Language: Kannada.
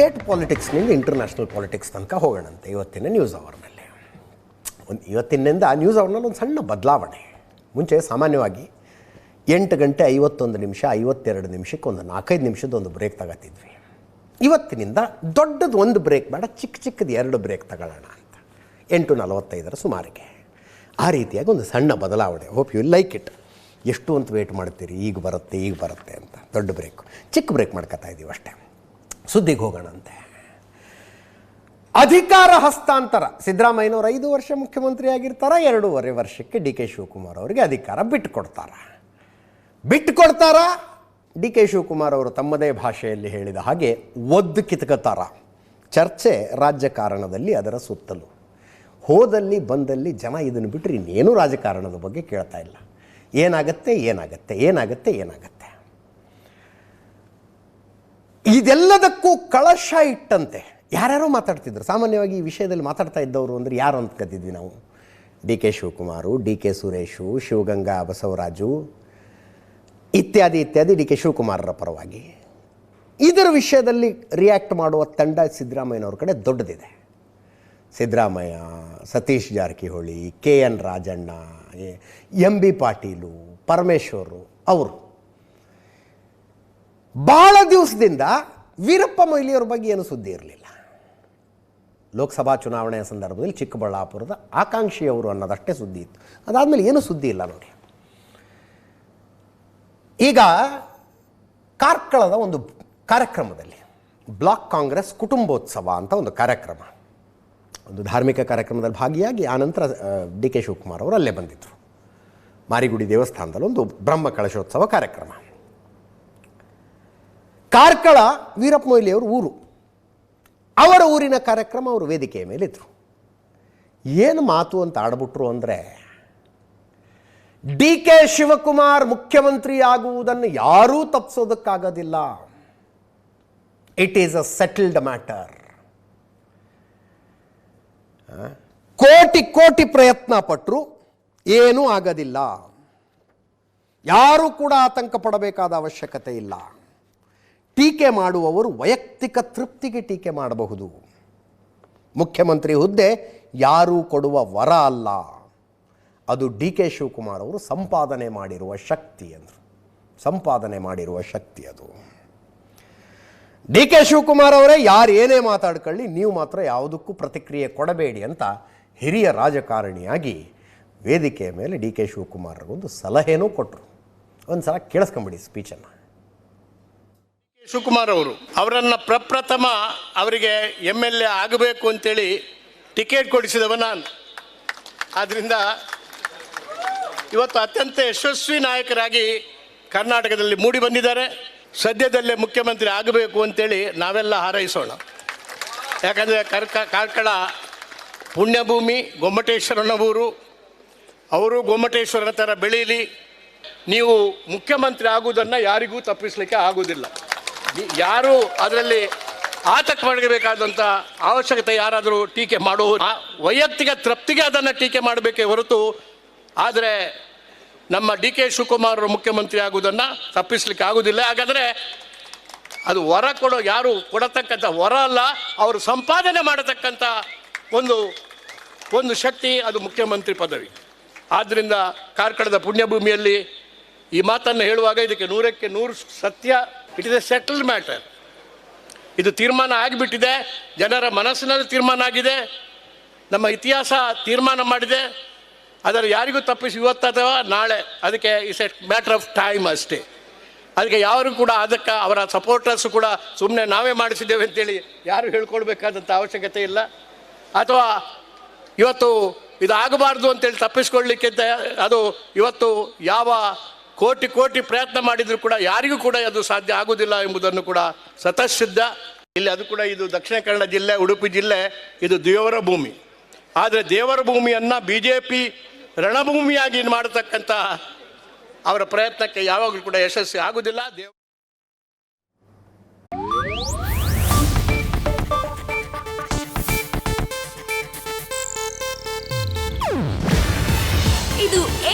ಸ್ಟೇಟ್ ಪಾಲಿಟಿಕ್ಸ್ನಿಂದ ಇಂಟರ್ನ್ಯಾಷನಲ್ ಪಾಲಿಟಿಕ್ಸ್ ತನಕ ಹೋಗೋಣಂತೆ ಇವತ್ತಿನ ನ್ಯೂಸ್ ಅವರ್ನಲ್ಲಿ. ಒಂದು ಇವತ್ತಿನಿಂದ ಆ ನ್ಯೂಸ್ ಅವರ್ನಲ್ಲಿ ಒಂದು ಸಣ್ಣ ಬದಲಾವಣೆ. ಮುಂಚೆ ಸಾಮಾನ್ಯವಾಗಿ ಎಂಟು ಗಂಟೆ ಐವತ್ತೊಂದು ನಿಮಿಷ, ಐವತ್ತೆರಡು ನಿಮಿಷಕ್ಕೆ ಒಂದು ನಾಲ್ಕೈದು ನಿಮಿಷದ ಒಂದು ಬ್ರೇಕ್ ತಗೋತಿದ್ವಿ. ಇವತ್ತಿನಿಂದ ದೊಡ್ಡದು ಒಂದು ಬ್ರೇಕ್ ಬೇಡ, ಚಿಕ್ಕ ಚಿಕ್ಕದು ಎರಡು ಬ್ರೇಕ್ ತಗೊಳ್ಳೋಣ ಅಂತ. ಎಂಟು ನಲವತ್ತೈದರ ಸುಮಾರಿಗೆ. ಆ ರೀತಿಯಾಗಿ ಒಂದು ಸಣ್ಣ ಬದಲಾವಣೆ. ಹೋಪ್ ಯು ಲೈಕ್ ಇಟ್ ಎಷ್ಟು ಅಂತ ವೇಟ್ ಮಾಡ್ತೀರಿ? ಈಗ ಬರುತ್ತೆ ಈಗ ಬರುತ್ತೆ ಅಂತ. ದೊಡ್ಡ ಬ್ರೇಕ್. ಚಿಕ್ಕ ಬ್ರೇಕ್ ಮಾಡ್ಕೊತಾ ಇದ್ದೀವಿ ಅಷ್ಟೇ. ಸುದ್ದಿಗೆ ಹೋಗೋಣಂತೆ. ಅಧಿಕಾರ ಹಸ್ತಾಂತರ. ಸಿದ್ದರಾಮಯ್ಯನವರು ಐದು ವರ್ಷ ಮುಖ್ಯಮಂತ್ರಿ ಆಗಿರ್ತಾರ ಎರಡೂವರೆ ವರ್ಷಕ್ಕೆ ಡಿ ಕೆ ಶಿವಕುಮಾರ್ ಅವರಿಗೆ ಅಧಿಕಾರ ಬಿಟ್ಟುಕೊಡ್ತಾರ ಬಿಟ್ಟುಕೊಡ್ತಾರ ಡಿ ಕೆ ಶಿವಕುಮಾರ್ ಅವರು ತಮ್ಮದೇ ಭಾಷೆಯಲ್ಲಿ ಹೇಳಿದ ಹಾಗೆ ಒದ್ದು ಕಿತ್ಕತಾರ. ಚರ್ಚೆ ರಾಜಕಾರಣದಲ್ಲಿ ಅದರ ಸುತ್ತಲೂ. ಹೋದಲ್ಲಿ ಬಂದಲ್ಲಿ ಜನ ಇದನ್ನು ಬಿಟ್ಟರೆ ಇನ್ನೇನು ರಾಜಕಾರಣದ ಬಗ್ಗೆ ಕೇಳ್ತಾ ಇಲ್ಲ. ಏನಾಗತ್ತೆ ಏನಾಗತ್ತೆ ಏನಾಗತ್ತೆ ಏನಾಗತ್ತೆ. ಇದೆಲ್ಲದಕ್ಕೂ ಕಳಶ ಇಟ್ಟಂತೆ. ಯಾರ್ಯಾರೋ ಮಾತಾಡ್ತಿದ್ರು. ಸಾಮಾನ್ಯವಾಗಿ ಈ ವಿಷಯದಲ್ಲಿ ಮಾತಾಡ್ತಾ ಇದ್ದವರು ಅಂದರೆ ಯಾರು ಅಂತ ಕದ್ದಿದ್ವಿ ನಾವು. D K Shivakumar, D K Suresh, Shivaganga Basavaraju, ಇತ್ಯಾದಿ ಇತ್ಯಾದಿ ಡಿ ಕೆ ಶಿವಕುಮಾರರ ಪರವಾಗಿ. ಇದರ ವಿಷಯದಲ್ಲಿ ರಿಯಾಕ್ಟ್ ಮಾಡುವ ತಂಡ ಸಿದ್ದರಾಮಯ್ಯನವ್ರ ಕಡೆ ದೊಡ್ಡದಿದೆ. Siddaramaiah, Satish Jarkiholi, K N Rajanna M B Patil, Parameshwar, ಅವರು. ಭಾಳ ದಿವಸದಿಂದ ವೀರಪ್ಪ ಮೊಯ್ಲಿಯವ್ರ ಬಗ್ಗೆ ಏನು ಸುದ್ದಿ ಇರಲಿಲ್ಲ. ಲೋಕಸಭಾ ಚುನಾವಣೆಯ ಸಂದರ್ಭದಲ್ಲಿ ಚಿಕ್ಕಬಳ್ಳಾಪುರದ ಆಕಾಂಕ್ಷಿಯವರು ಅನ್ನೋದಷ್ಟೇ ಸುದ್ದಿ ಇತ್ತು. ಅದಾದಮೇಲೆ ಏನು ಸುದ್ದಿ ಇಲ್ಲ ನೋಡಿ. ಈಗ ಕಾರ್ಕಳದ ಒಂದು ಕಾರ್ಯಕ್ರಮದಲ್ಲಿ ಬ್ಲಾಕ್ ಕಾಂಗ್ರೆಸ್ ಕುಟುಂಬೋತ್ಸವ ಅಂತ ಒಂದು ಕಾರ್ಯಕ್ರಮ. ಒಂದು ಧಾರ್ಮಿಕ ಕಾರ್ಯಕ್ರಮದಲ್ಲಿ ಭಾಗಿಯಾಗಿ ಆನಂತರ ಡಿ ಕೆ ಶಿವಕುಮಾರ್ ಅವರು ಅಲ್ಲೇ ಬಂದಿದ್ದರು ಮಾರಿಗುಡಿ ದೇವಸ್ಥಾನದಲ್ಲಿ ಒಂದು ಬ್ರಹ್ಮ ಕಳಶೋತ್ಸವ ಕಾರ್ಯಕ್ರಮ. ಕಾರ್ಕಳ ವೀರಪ್ಪ ಮೊಯ್ಲಿಯವರು ಊರು. ಅವರ ಊರಿನ ಕಾರ್ಯಕ್ರಮ ಅವರು ವೇದಿಕೆಯ ಮೇಲಿದ್ದರು ಏನು ಮಾತು ಅಂತ ಆಡ್ಬಿಟ್ರು ಅಂದರೆ, ಡಿ ಕೆ ಶಿವಕುಮಾರ್ ಮುಖ್ಯಮಂತ್ರಿ ಆಗುವುದನ್ನು ಯಾರೂ ತಪ್ಪಿಸೋದಕ್ಕಾಗೋದಿಲ್ಲ it is a settled matter ಕೋಟಿ ಕೋಟಿ ಪ್ರಯತ್ನ ಪಟ್ಟರು ಏನೂ ಆಗೋದಿಲ್ಲ. ಯಾರೂ ಕೂಡ ಆತಂಕ ಪಡಬೇಕಾದ ಅವಶ್ಯಕತೆ ಇಲ್ಲ. ಟೀಕೆ ಮಾಡುವವರು ವೈಯಕ್ತಿಕ ತೃಪ್ತಿಗೆ ಟೀಕೆ ಮಾಡಬಹುದು. ಮುಖ್ಯಮಂತ್ರಿ ಹುದ್ದೆ ಯಾರೂ ಕೊಡುವ ವರ ಅಲ್ಲ. ಅದು ಡಿ ಕೆ ಶಿವಕುಮಾರ್ ಅವರು ಸಂಪಾದನೆ ಮಾಡಿರುವ ಶಕ್ತಿ ಅಂದರು. ಸಂಪಾದನೆ ಮಾಡಿರುವ ಶಕ್ತಿ ಅದು. ಡಿ ಕೆ ಶಿವಕುಮಾರ್ ಅವರೇ ಯಾರು ಏನೇ ಮಾತಾಡ್ಕೊಳ್ಳಿ, ನೀವು ಮಾತ್ರ ಯಾವುದಕ್ಕೂ ಪ್ರತಿಕ್ರಿಯೆ ಕೊಡಬೇಡಿ ಅಂತ ಹಿರಿಯ ರಾಜಕಾರಣಿಯಾಗಿ ವೇದಿಕೆಯ ಮೇಲೆ ಡಿ ಕೆ ಶಿವಕುಮಾರ್ ಒಂದು ಸಲಹೆನೂ ಕೊಟ್ಟರು ಒಂದು ಸಲ ಕೇಳಿಸ್ಕೊಂಬಿಡಿ ಸ್ಪೀಚನ್ನು ಶಿವಕುಮಾರ್ ಅವರು, ಅವರನ್ನು ಪ್ರಪ್ರಥಮ ಅವರಿಗೆ ಎಂ ಎಲ್ ಎ ಆಗಬೇಕು ಅಂತೇಳಿ ಟಿಕೆಟ್ ಕೊಡಿಸಿದವ ನಾನು. ಆದ್ದರಿಂದ ಇವತ್ತು ಅತ್ಯಂತ ಯಶಸ್ವಿ ನಾಯಕರಾಗಿ ಕರ್ನಾಟಕದಲ್ಲಿ ಮೂಡಿ ಬಂದಿದ್ದಾರೆ. ಸದ್ಯದಲ್ಲೇ ಮುಖ್ಯಮಂತ್ರಿ ಆಗಬೇಕು ಅಂತೇಳಿ ನಾವೆಲ್ಲ ಹಾರೈಸೋಣ. ಯಾಕಂದರೆ ಕರ್ಕ ಕಾರ್ಕಳ ಪುಣ್ಯಭೂಮಿ, ಗೊಮ್ಮಟೇಶ್ವರನ ಊರು. ಅವರು ಗೊಮ್ಮಟೇಶ್ವರನ ಥರ ಬೆಳೀಲಿ ನೀವು ಮುಖ್ಯಮಂತ್ರಿ ಆಗುವುದನ್ನು ಯಾರಿಗೂ ತಪ್ಪಿಸಲಿಕ್ಕೆ ಆಗುವುದಿಲ್ಲ. ಯಾರು ಅದರಲ್ಲಿ ಆತಂಕ ಪಡಬೇಕಾದಂಥ ಅವಶ್ಯಕತೆ ಯಾರಾದರೂ ಟೀಕೆ ಮಾಡುವ ವೈಯಕ್ತಿಕ ತೃಪ್ತಿಗೆ ಅದನ್ನು ಟೀಕೆ ಮಾಡಬೇಕೇ ಹೊರತು ಆದರೆ ನಮ್ಮ ಡಿ ಕೆ ಶಿವಕುಮಾರ್ ಮುಖ್ಯಮಂತ್ರಿ ಆಗುವುದನ್ನು ತಪ್ಪಿಸ್ಲಿಕ್ಕೆ ಆಗೋದಿಲ್ಲ. ಹಾಗಾದರೆ ಅದು ವರ ಕೊಡೋ ಯಾರು ಕೊಡತಕ್ಕಂಥ ವರ ಅಲ್ಲ, ಅವರು ಸಂಪಾದನೆ ಮಾಡತಕ್ಕಂಥ ಒಂದು ಒಂದು ಶಕ್ತಿ ಅದು ಮುಖ್ಯಮಂತ್ರಿ ಪದವಿ. ಆದ್ದರಿಂದ ಕಾರ್ಕಳದ ಪುಣ್ಯಭೂಮಿಯಲ್ಲಿ ಈ ಮಾತನ್ನು ಹೇಳುವಾಗ ಇದಕ್ಕೆ ನೂರಕ್ಕೆ ನೂರು ಸತ್ಯ it is a settled matter ಇದು ತೀರ್ಮಾನ ಆಗಿಬಿಟ್ಟಿದೆ. ಜನರ ಮನಸ್ಸಿನಲ್ಲಿ ತೀರ್ಮಾನ ಆಗಿದೆ. ನಮ್ಮ ಇತಿಹಾಸ ತೀರ್ಮಾನ ಮಾಡಿದೆ. ಅದರ ಯಾರಿಗೂ ತಪ್ಪಿಸಿ ಇವತ್ತು ಅಥವಾ ನಾಳೆ. ಅದಕ್ಕೆ is a matter of time ಅಷ್ಟೇ. ಅದಕ್ಕೆ ಯಾರು ಕೂಡ ಅದಕ್ಕೆ ಅವರ ಸಪೋರ್ಟರ್ಸ್ ಕೂಡ ಸುಮ್ಮನೆ ನಾವೇ ಮಾಡಿಸಿದ್ದೇವೆ ಅಂತೇಳಿ ಯಾರು ಹೇಳ್ಕೊಳ್ಬೇಕಾದಂಥ ಅವಶ್ಯಕತೆ ಇಲ್ಲ. ಅಥವಾ ಇವತ್ತು ಇದಾಗಬಾರ್ದು ಅಂತೇಳಿ ತಪ್ಪಿಸ್ಕೊಳ್ಳಿಕ್ಕಿಂತ ಅದು ಇವತ್ತು ಯಾವ ಕೋಟಿ ಕೋಟಿ ಪ್ರಯತ್ನ ಮಾಡಿದರೂ ಕೂಡ ಯಾರಿಗೂ ಕೂಡ ಅದು ಸಾಧ್ಯ ಆಗುವುದಿಲ್ಲ ಎಂಬುದನ್ನು ಕೂಡ ಸತಸಿದ್ಧ ಇಲ್ಲಿ ಅದು ಕೂಡ ಇದು ದಕ್ಷಿಣ ಕನ್ನಡ ಜಿಲ್ಲೆ, ಉಡುಪಿ ಜಿಲ್ಲೆ, ಇದು ದೇವರ ಭೂಮಿ. ಆದರೆ ದೇವರ ಭೂಮಿಯನ್ನು ಬಿ ಜೆ ಪಿ ರಣಭೂಮಿಯಾಗಿ ಮಾಡತಕ್ಕಂಥ ಅವರ ಪ್ರಯತ್ನಕ್ಕೆ ಯಾವಾಗಲೂ ಕೂಡ ಯಶಸ್ವಿ ಆಗುವುದಿಲ್ಲ. ದೇವ